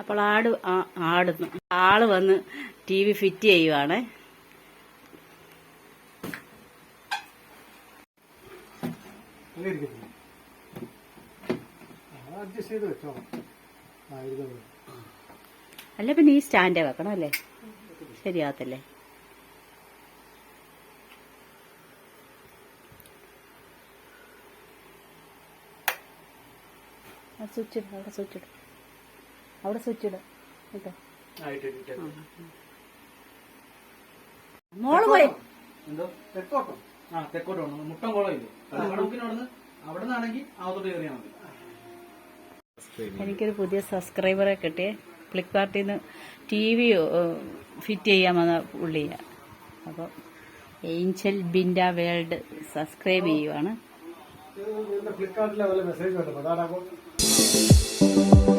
അപ്പോൾ ആട് ആടുന്നു ആൾ വന്ന് ടി വി ഫിറ്റ് ചെയ്യുവാണ്. അല്ല പിന്നെ ഈ സ്റ്റാൻഡേ വെക്കണം അല്ലേ ശരിയാകത്തില്ലേ? സ്വിച്ച് ഇട് അവിടെ സ്വിച്ച് ഇട്. അവിടെ സ്വിച്ച് ഇട്. കേട്ടോ? മോൾ പോയി. എന്തോ? തെക്കോട്ടോ? ആ തെക്കോട്ട് മുട്ടം അവിടെ അവിടെ നിന്നാണെങ്കിൽ അകത്തോട്ട് കയറിയാൽ മതി. എനിക്കൊരു പുതിയ സബ്സ്ക്രൈബറെ കിട്ടിയേ. ഫ്ലിപ്കാർട്ടിൽ നിന്ന് ടി വി ഫിറ്റ് ചെയ്യാമെന്ന പുള്ളിയ. അപ്പോൾ ഏഞ്ചൽ ബിൻഡ വേൾഡ് സബ്സ്ക്രൈബ് ചെയ്യുവാണ്. ഫ്ലിപ്കാർട്ടിലെ മെസ്സേജ് Thank you